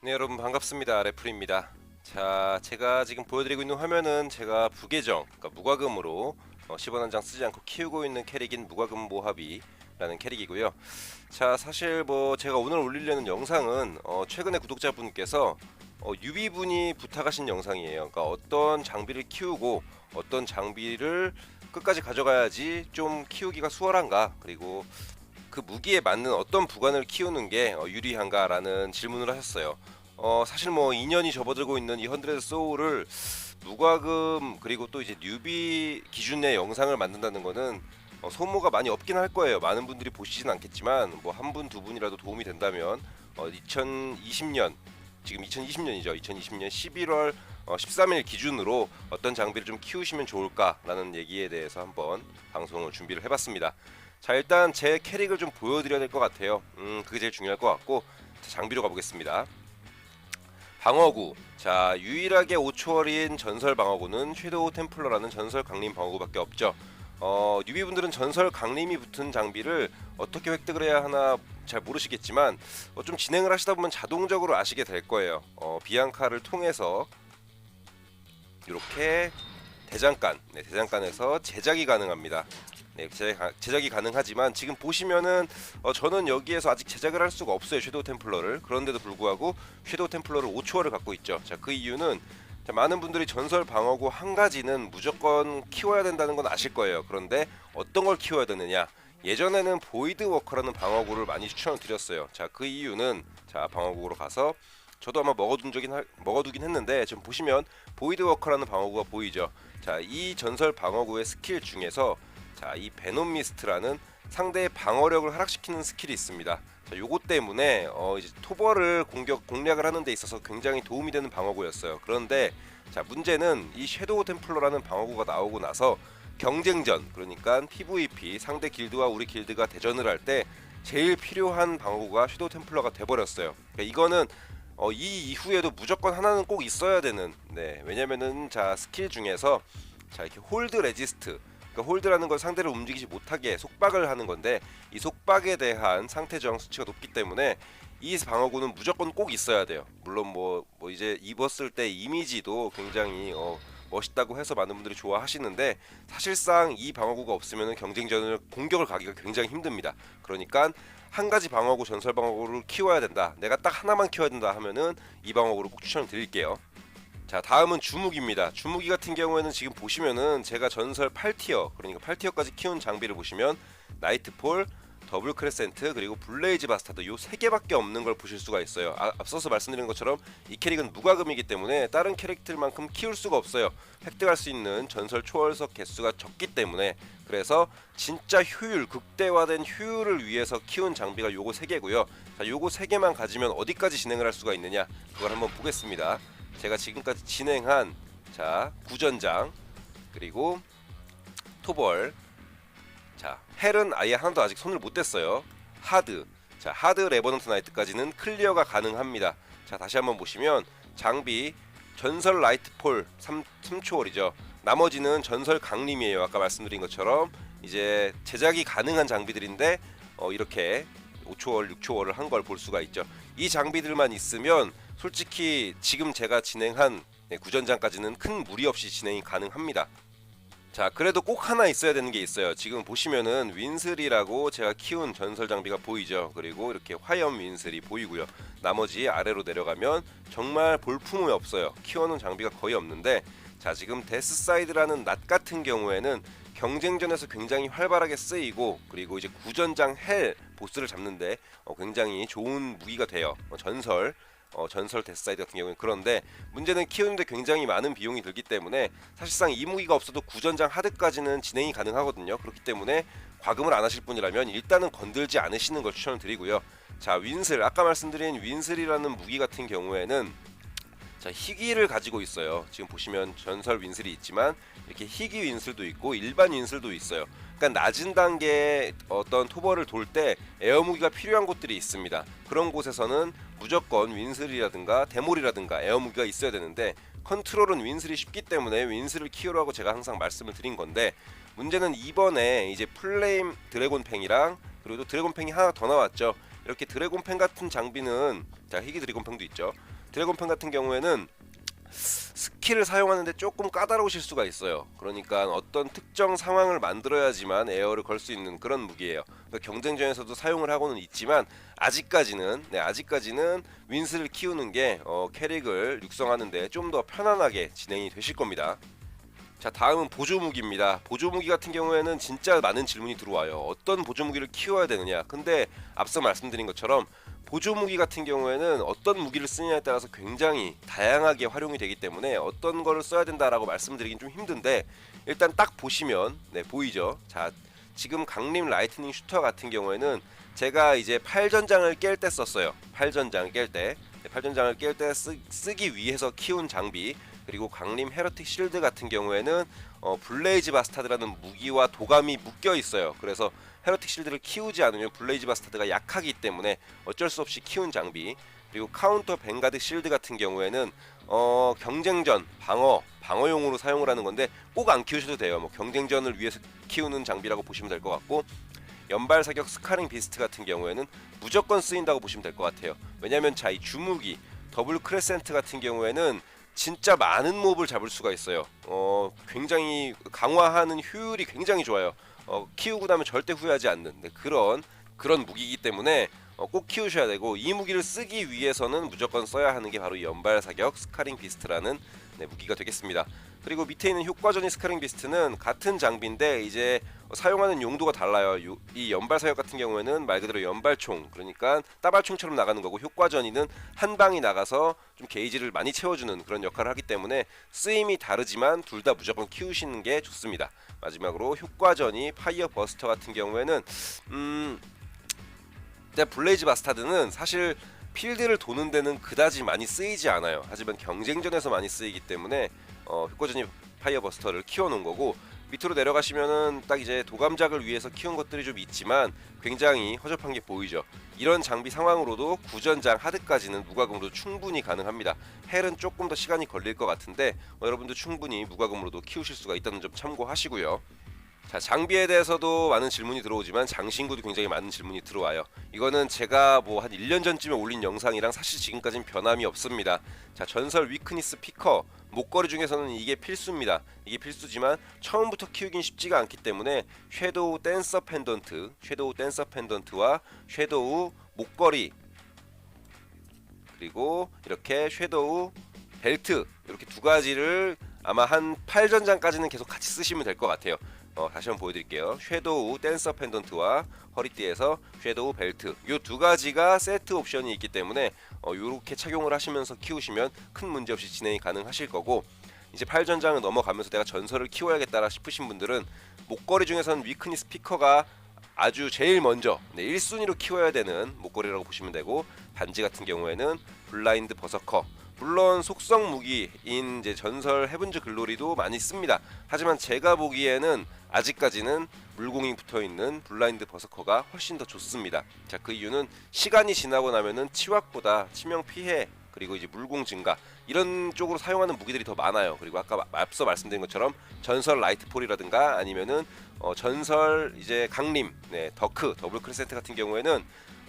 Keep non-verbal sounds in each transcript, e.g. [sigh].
네 여러분 반갑습니다. 레플입니다. 자 제가 지금 보여드리고 있는 화면은 제가 부계정 그러니까 무과금으로 어, 10원 한 장 쓰지 않고 키우고 있는 캐릭인 무과금 모하비라는 캐릭이고요. 자 사실 뭐 제가 오늘 올리려는 영상은 어, 최근에 구독자분께서 어, 유비분이 부탁하신 영상이에요. 그러니까 어떤 장비를 키우고 어떤 장비를 끝까지 가져가야지 좀 키우기가 수월한가 그리고 그 무기에 맞는 어떤 부관을 키우는 게 어, 유리한가라는 질문을 하셨어요. 어, 사실 뭐 2년이 접어들고 있는 이 헌드레드 소울을 무과금 그리고 또 이제 뉴비 기준의 영상을 만든다는 거는 어, 소모가 많이 없긴 할 거예요. 많은 분들이 보시진 않겠지만 뭐 한 분 두 분이라도 도움이 된다면 어, 2020년 지금 2020년이죠. 2020년 11월 어, 13일 기준으로 어떤 장비를 좀 키우시면 좋을까라는 얘기에 대해서 한번 방송을 준비를 해봤습니다. 자 일단 제 캐릭을 좀 보여드려야 될 것 같아요. 음 그게 제일 중요할 것 같고 자, 장비로 가보겠습니다. 방어구 자 유일하게 5초월인 전설 방어구는 섀도우 템플러라는 전설 강림 방어구밖에 없죠. 어 뉴비분들은 전설 강림이 붙은 장비를 어떻게 획득을 해야 하나 잘 모르시겠지만 어, 좀 진행을 하시다 보면 자동적으로 아시게 될 거예요. 어, 비앙카를 통해서 이렇게 대장간, 네, 대장간에서 제작이 가능합니다. 네, 제작, 제작 이 가능하지만 지금 보시면은 어, 저는 여기에서 아직 제작을 할 수가 없어요 섀도우 템플러를. 그런데도 불구하고 섀도우 템플러를 5초월을 갖고 있죠. 자 그 이유는 자, 많은 분들이 전설 방어구 한 가지는 무조건 키워야 된다는 건 아실 거예요. 그런데 어떤 걸 키워야 되느냐? 예전에는 보이드 워커라는 방어구를 많이 추천을 드렸어요. 자 그 이유는 자 방어구로 가서 저도 아마 먹어둔 적인 할- 먹어두긴 했는데 지금 보시면 보이드 워커라는 방어구가 보이죠? 자 이 전설 방어구의 스킬 중에서 자, 이 베놈 미스트라는 상대의 방어력을 하락시키는 스킬이 있습니다. 자, 요것 때문에 어, 이제 토벌을 공격 공략을 하는 데 있어서 굉장히 도움이 되는 방어구였어요. 그런데 자, 문제는 이 섀도우 템플러라는 방어구가 나오고 나서 경쟁전, 그러니까 PVP 상대 길드와 우리 길드가 대전을 할 때 제일 필요한 방어구가 섀도우 템플러가 돼 버렸어요. 그러니까 이거는 어, 이 이후에도 무조건 하나는 꼭 있어야 되는 네 왜냐면은 자 스킬 중에서 자 이렇게 홀드 레지스트 그러니까 홀드라는 건 상대를 움직이지 못하게 속박을 하는 건데 이 속박에 대한 상태 저항 수치가 높기 때문에 이 방어구는 무조건 꼭 있어야 돼요. 물론 뭐, 뭐 이제 입었을 때 이미지도 굉장히 어, 멋있다고 해서 많은 분들이 좋아하시는데 사실상 이 방어구가 없으면 경쟁전을 공격을 가기가 굉장히 힘듭니다. 그러니까 한 가지 방어구 전설 방어구를 키워야 된다. 내가 딱 하나만 키워야 된다 하면은 이 방어구를 꼭 추천을 드릴게요. 자 다음은 주무기입니다. 주무기 같은 경우에는 지금 보시면은 제가 전설 8티어 그러니까 8티어까지 키운 장비를 보시면 나이트폴 더블 크레센트 그리고 블레이즈 바스타드 요 세 개밖에 없는 걸 보실 수가 있어요. 아, 앞서서 말씀드린 것처럼 이 캐릭은 무과금이기 때문에 다른 캐릭터만큼 키울 수가 없어요. 획득할 수 있는 전설 초월석 개수가 적기 때문에. 그래서 진짜 효율 극대화된 효율을 위해서 키운 장비가 요거 세 개고요. 자 요거 세 개만 가지면 어디까지 진행을 할 수가 있느냐 그걸 한번 보겠습니다 제가 지금까지 진행한 자 구전장 그리고 토벌. 자 헬은 아예 하나도 아직 손을 못 댔어요. 하드. 자 하드 레버넌트 나이트까지는 클리어가 가능합니다. 자 다시 한번 보시면 장비 전설 라이트폴 3, 3초월이죠. 나머지는 전설 강림이에요. 아까 말씀드린 것처럼 이제 제작이 가능한 장비들인데 어, 이렇게 5초월 6초월을 한 걸 볼 수가 있죠. 이 장비들만 있으면 솔직히 지금 제가 진행한 네, 구전장까지는 큰 무리 없이 진행이 가능합니다. 자 그래도 꼭 하나 있어야 되는 게 있어요. 지금 보시면은 윈슬이라고 제가 키운 전설 장비가 보이죠? 그리고 이렇게 화염 윈슬이 보이고요. 나머지 아래로 내려가면 정말 볼품이 없어요. 키워놓은 장비가 거의 없는데 자 지금 데스사이드라는 낫 같은 경우에는 경쟁전에서 굉장히 활발하게 쓰이고 그리고 이제 구전장 헬 보스를 잡는데 어, 굉장히 좋은 무기가 돼요. 어, 전설 어, 전설 데스사이드 같은 경우는 그런데 문제는 키우는데 굉장히 많은 비용이 들기 때문에 사실상 이 무기가 없어도 구전장 하드까지는 진행이 가능하거든요. 그렇기 때문에 과금을 안 하실 분이라면 일단은 건들지 않으시는 걸 추천을 드리고요. 자 윈슬 아까 말씀드린 윈슬이라는 무기 같은 경우에는 자 희귀를 가지고 있어요. 지금 보시면 전설 윈슬이 있지만 이렇게 희귀 윈슬도 있고 일반 윈슬도 있어요. 그러니까 낮은 단계의 어떤 토벌을 돌 때 에어 무기가 필요한 곳들이 있습니다. 그런 곳에서는 무조건 윈슬이라든가 데몰이라든가 에어 무기가 있어야 되는데 컨트롤은 윈슬이 쉽기 때문에 윈슬을 키우라고 제가 항상 말씀을 드린 건데 문제는 이번에 이제 플레임 드래곤팽이랑 그리고 또 드래곤팽이 하나 더 나왔죠. 이렇게 드래곤팽 같은 장비는 자 희귀 드래곤팽도 있죠. 드래곤팬 같은 경우에는 스킬을 사용하는데 조금 까다로우실 수가 있어요. 그러니까 어떤 특정 상황을 만들어야지만 에어를 걸 수 있는 그런 무기예요. 그러니까 경쟁전에서도 사용을 하고는 있지만 아직까지는 네, 아직까지는 윈스를 키우는 게 어, 캐릭을 육성하는데 좀 더 편안하게 진행이 되실 겁니다. 자 다음은 보조 무기입니다. 보조 무기 같은 경우에는 진짜 많은 질문이 들어와요. 어떤 보조 무기를 키워야 되느냐. 근데 앞서 말씀드린 것처럼 보조 무기 같은 경우에는 어떤 무기를 쓰느냐에 따라서 굉장히 다양하게 활용이 되기 때문에 어떤 거를 써야 된다라고 말씀드리긴 좀 힘든데 일단 딱 보시면 네 보이죠. 자 지금 강림 라이트닝 슈터 같은 경우에는 제가 이제 팔전장을 깰 때 썼어요. 팔전장을 깰 때. 네, 팔전장을 깰 때 쓰기 위해서 키운 장비 그리고 강림 헤러틱 실드 같은 경우에는 어, 블레이즈 바스타드라는 무기와 도감이 묶여 있어요. 그래서 헤러틱 실드를 키우지 않으면 블레이즈 바스타드가 약하기 때문에 어쩔 수 없이 키운 장비. 그리고 카운터 뱅가드 실드 같은 경우에는 어, 경쟁전 방어 방어용으로 사용을 하는 건데 꼭 안 키우셔도 돼요. 뭐 경쟁전을 위해서 키우는 장비라고 보시면 될 것 같고 연발 사격 스카링 비스트 같은 경우에는 무조건 쓰인다고 보시면 될 것 같아요. 왜냐하면 자 이 주무기 더블 크레센트 같은 경우에는 진짜 많은 몹을 잡을 수가 있어요. 어, 굉장히 강화하는 효율이 굉장히 좋아요. 어, 키우고 나면 절대 후회하지 않는 네, 그런 그런 무기이기 때문에 어, 꼭 키우셔야 되고 이 무기를 쓰기 위해서는 무조건 써야 하는 게 바로 이 연발 사격 스카링 비스트라는 네, 무기가 되겠습니다. 그리고 밑에 있는 효과전이 스카링 비스트는 같은 장비인데 이제 사용하는 용도가 달라요. 요- 이 연발 사격 같은 경우에는 말 그대로 연발총 그러니까 따발총처럼 나가는 거고 효과전이는 한 방이 나가서 좀 게이지를 많이 채워주는 그런 역할을 하기 때문에 쓰임이 다르지만 둘 다 무조건 키우시는 게 좋습니다. 마지막으로 효과전이 파이어 버스터 같은 경우에는 음 일단 블레이즈 바스타드는 사실 필드를 도는 데는 그다지 많이 쓰이지 않아요. 하지만 경쟁전에서 많이 쓰이기 때문에 어, 효과전이 파이어 버스터를 키워놓은 거고 밑으로 내려가시면은 딱 이제 도감작을 위해서 키운 것들이 좀 있지만 굉장히 허접한 게 보이죠. 이런 장비 상황으로도 구전장 하드까지는 무과금으로도 충분히 가능합니다. 헬은 조금 더 시간이 걸릴 것 같은데 어, 여러분도 충분히 무과금으로도 키우실 수가 있다는 점 참고하시고요. 자 장비에 대해서도 많은 질문이 들어오지만 장신구도 굉장히 많은 질문이 들어와요. 이거는 제가 뭐 한 1년 전쯤에 올린 영상이랑 사실 지금까지는 변함이 없습니다. 자 전설 위크니스 피커 목걸이 중에서는 이게 필수입니다. 이게 필수지만 처음부터 키우긴 쉽지가 않기 때문에 섀도우 댄서 펜던트, 섀도우 댄서 펜던트와 섀도우 목걸이 그리고 이렇게 섀도우 벨트 이렇게 두 가지를 아마 한 8전장까지는 계속 같이 쓰시면 될 것 같아요. 어, 다시 한번 보여드릴게요. 섀도우 댄서 펜던트와 허리띠에서 섀도우 벨트 이 두 가지가 세트 옵션이 있기 때문에 어, 이렇게 착용을 하시면서 키우시면 큰 문제 없이 진행이 가능하실 거고 이제 8전장을 넘어가면서 내가 전설을 키워야겠다 싶으신 분들은 목걸이 중에서는 위크니 스피커가 아주 제일 먼저 네, 1순위로 키워야 되는 목걸이라고 보시면 되고 반지 같은 경우에는 블라인드 버서커 물론 속성 무기인 이제 전설 헤븐즈 글로리도 많이 씁니다. 하지만 제가 보기에는 아직까지는 물공이 붙어 있는 블라인드 버서커가 훨씬 더 좋습니다. 자, 그 이유는 시간이 지나고 나면은 치확보다 치명 피해 그리고 이제 물공 증가 이런 쪽으로 사용하는 무기들이 더 많아요. 그리고 아까 마- 앞서 말씀드린 것처럼 전설 라이트폴이라든가 아니면은 어, 전설 이제 강림, 네, 더크, 더블 크레센트 같은 경우에는 어,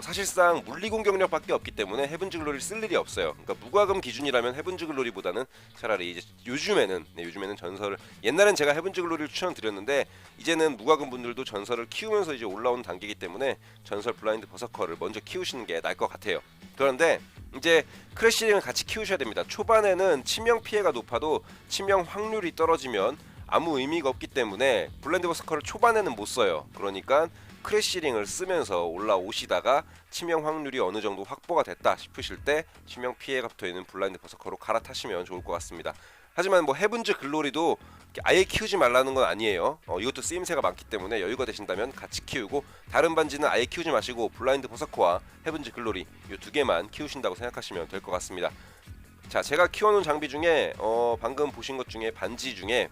사실상 물리 공격력밖에 없기 때문에 헤븐즈 글로리를 쓸 일이 없어요. 그러니까 무과금 기준이라면 헤븐즈 글로리보다는 차라리 이제 요즘에는 네, 요즘에는 전설을 옛날엔 제가 헤븐즈 글로리를 추천드렸는데 이제는 무과금 분들도 전설을 키우면서 이제 올라온 단계이기 때문에 전설 블라인드 버서커를 먼저 키우시는 게 나을 것 같아요. 그런데 이제 크래시링을 같이 키우셔야 됩니다. 초반에는 치명 피해가 높아도 치명 확률이 떨어지면 아무 의미가 없기 때문에 블렌드 버서커를 초반에는 못 써요. 그러니까 크래시링을 쓰면서 올라오시다가 치명 확률이 어느 정도 확보가 됐다 싶으실 때 치명 피해가 붙어 있는 블라인드 버서커로 갈아타시면 좋을 것 같습니다. 하지만 뭐 헤븐즈 글로리도 아예 키우지 말라는 건 아니에요. 어, 이것도 쓰임새가 많기 때문에 여유가 되신다면 같이 키우고 다른 반지는 아예 키우지 마시고 블라인드 버서커와 헤븐즈 글로리 이 두 개만 키우신다고 생각하시면 될 것 같습니다. 자, 제가 키워놓은 장비 중에 어, 방금 보신 것 중에 반지 중에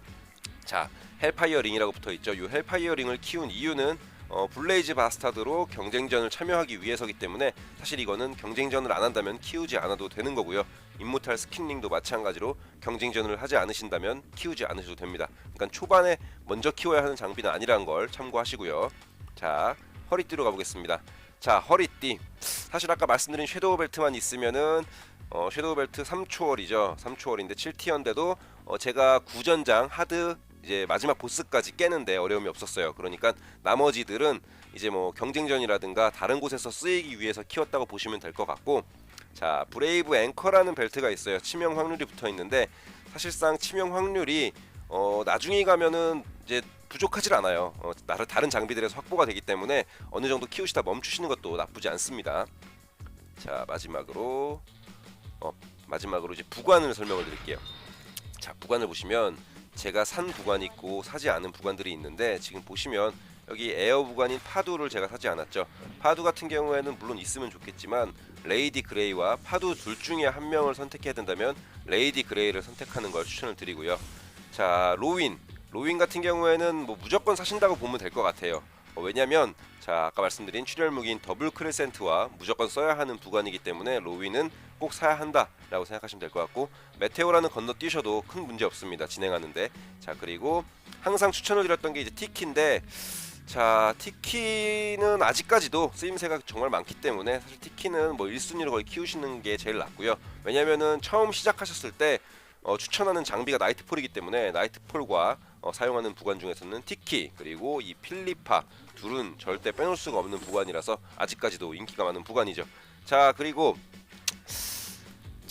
자 헬파이어 링이라고 붙어 있죠. 이 헬파이어 링을 키운 이유는 어, 블레이즈 바스타드로 경쟁전을 참여하기 위해서기 때문에 사실 이거는 경쟁전을 안 한다면 키우지 않아도 되는 거고요. 임모탈 스킨링도 마찬가지로 경쟁전을 하지 않으신다면 키우지 않으셔도 됩니다. 그러니까 초반에 먼저 키워야 하는 장비는 아니라는 걸 참고하시고요. 자 허리띠로 가보겠습니다. 자 허리띠 사실 아까 말씀드린 섀도우 벨트만 있으면은 어, 섀도우 벨트 3초월이죠. 3초월인데 7티어인데도 어, 제가 구전장 하드 이제 마지막 보스까지 깨는데 어려움이 없었어요. 그러니까 나머지들은 이제 뭐 경쟁전이라든가 다른 곳에서 쓰이기 위해서 키웠다고 보시면 될 것 같고 자 브레이브 앵커라는 벨트가 있어요. 치명 확률이 붙어 있는데 사실상 치명 확률이 어, 나중에 가면은 이제 부족하질 않아요. 어, 다른 장비들에서 확보가 되기 때문에 어느 정도 키우시다 멈추시는 것도 나쁘지 않습니다. 자 마지막으로 어, 마지막으로 이제 부관을 설명을 드릴게요. 자 부관을 보시면 제가 산 부관이 있고 사지 않은 부관들이 있는데 지금 보시면 여기 에어 부관인 파두를 제가 사지 않았죠. 파두 같은 경우에는 물론 있으면 좋겠지만 레이디 그레이와 파두 둘 중에 한 명을 선택해야 된다면 레이디 그레이를 선택하는 걸 추천을 드리고요. 자 로윈 로윈 같은 경우에는 뭐 무조건 사신다고 보면 될 것 같아요. 어, 왜냐면 자 아까 말씀드린 출혈 무기인 더블 크레센트와 무조건 써야 하는 부관이기 때문에 로윈은 꼭 사야 한다라고 생각하시면 될 것 같고 메테오라는 건너 뛰셔도 큰 문제 없습니다 진행하는데 자 그리고 항상 추천을 드렸던 게 이제 티키인데 자 티키는 아직까지도 쓰임새가 정말 많기 때문에 사실 티키는 뭐 1순위로 거의 키우시는 게 제일 낫고요 왜냐면은 처음 시작하셨을 때 어, 추천하는 장비가 나이트폴이기 때문에 나이트폴과 어, 사용하는 부관 중에서는 티키 그리고 이 필리파 둘은 절대 빼놓을 수가 없는 부관이라서 아직까지도 인기가 많은 부관이죠. 자 그리고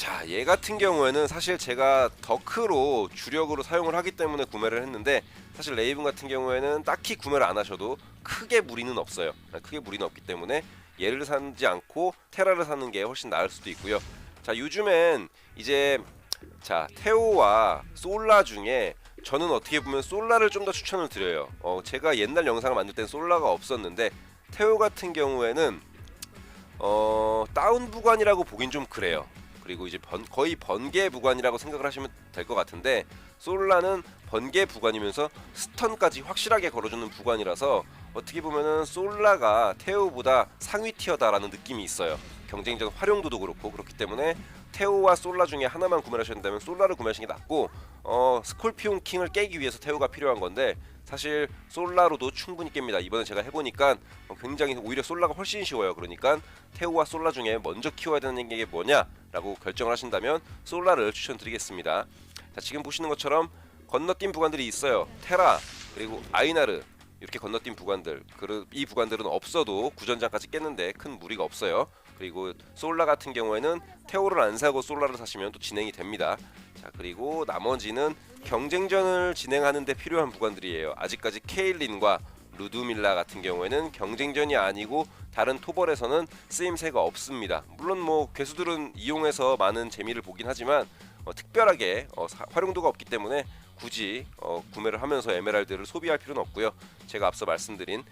자 얘 같은 경우에는 사실 제가 더크로 주력으로 사용을 하기 때문에 구매를 했는데 사실 레이븐 같은 경우에는 딱히 구매를 안 하셔도 크게 무리는 없어요. 크게 무리는 없기 때문에 얘를 사지 않고 테라를 사는 게 훨씬 나을 수도 있고요. 자 요즘엔 이제 자 테오와 솔라 중에 저는 어떻게 보면 솔라를 좀 더 추천을 드려요. 어, 제가 옛날 영상을 만들 땐 솔라가 없었는데 테오 같은 경우에는 어, 다운 부관이라고 보긴 좀 그래요. 그리고 이제 번, 거의 번개 부관이라고 생각을 하시면 될 것 같은데 솔라는 번개 부관이면서 스턴까지 확실하게 걸어주는 부관이라서 어떻게 보면은 솔라가 테오보다 상위 티어다라는 느낌이 있어요. 경쟁적 활용도도 그렇고 그렇기 때문에 테오와 솔라 중에 하나만 구매하셔야 된다면 솔라를 구매하시는 게 낫고 어 스콜피온 킹을 깨기 위해서 테오가 필요한 건데 사실 솔라로도 충분히 깹니다. 이번에 제가 해보니까 어, 굉장히 오히려 솔라가 훨씬 쉬워요. 그러니까 테오와 솔라 중에 먼저 키워야 되는 게 뭐냐 라고 결정을 하신다면 솔라를 추천드리겠습니다. 자 지금 보시는 것처럼 건너뛴 부관들이 있어요. 테라 그리고 아이나르 이렇게 건너뛴 부관들 그- 이 부관들은 없어도 구전장까지 깼는데 큰 무리가 없어요. 그리고 솔라 같은 경우에는 테오를 안 사고 솔라를 사시면 또 진행이 됩니다. 자 그리고 나머지는 경쟁전을 진행하는데 필요한 부관들이에요. 아직까지 케일린과 루두밀라 같은 경우에는 경쟁전이 아니고 다른 토벌에서는 쓰임새가 없습니다. 물론 뭐 괴수들은 이용해서 많은 재미를 보긴 하지만 어, 특별하게 어, 사- 활용도가 없기 때문에 굳이 어, 구매를 하면서 에메랄드를 소비할 필요는 없고요. 제가 앞서 말씀드린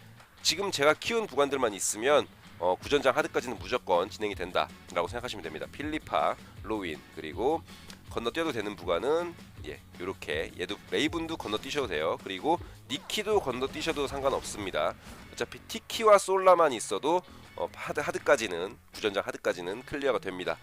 지금 제가 키운 부관들만 있으면 어, 구전장 하드까지는 무조건 진행이 된다라고 생각하시면 됩니다. 필리파, 로윈 그리고 건너뛰어도 되는 부관은 예 이렇게 얘도 레이븐도 건너뛰셔도 돼요. 그리고 니키도 건너뛰셔도 상관없습니다. 어차피 티키와 솔라만 있어도 어, 하드 하드까지는 구전장 하드까지는 클리어가 됩니다.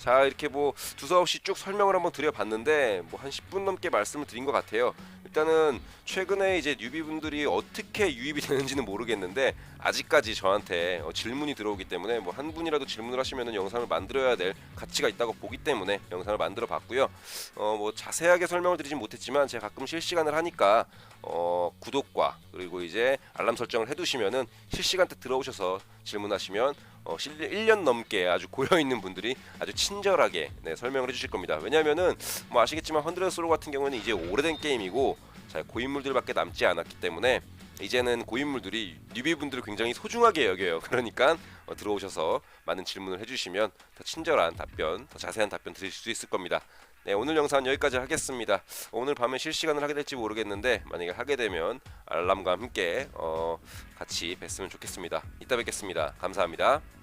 자 이렇게 뭐 두서없이 쭉 설명을 한번 드려봤는데 뭐 한 10분 넘게 말씀을 드린 것 같아요. 일단은 최근에 이제 뉴비분들이 어떻게 유입이 [laughs] 되는지는 모르겠는데 아직까지 저한테 어, 질문이 들어오기 때문에 뭐 한 분이라도 질문을 하시면은 영상을 만들어야 될 가치가 있다고 보기 때문에 영상을 만들어 봤고요. 어 뭐 자세하게 설명을 드리진 못했지만 제가 가끔 실시간을 하니까 어 구독과 그리고 이제 알람 설정을 해두시면은 실시간 때 들어오셔서 질문하시면 어, 1년 넘게 아주 고여 있는 분들이 아주 친절하게 네, 설명을 해주실 겁니다. 왜냐하면은 뭐 아시겠지만 헌드레드 솔로 같은 경우는 이제 오래된 게임이고 자, 고인물들밖에 남지 않았기 때문에 이제는 고인물들이 뉴비분들을 굉장히 소중하게 여겨요. [laughs] 그러니까 어, 들어오셔서 많은 질문을 해주시면 더 친절한 답변, 더 자세한 답변 드릴 수 있을 겁니다. 네, 오늘 영상은 여기까지 하겠습니다. 오늘 밤에 실시간을 하게 될지 모르겠는데 만약에 하게 되면 알람과 함께 어, 같이 뵀으면 좋겠습니다. 이따 뵙겠습니다. 감사합니다.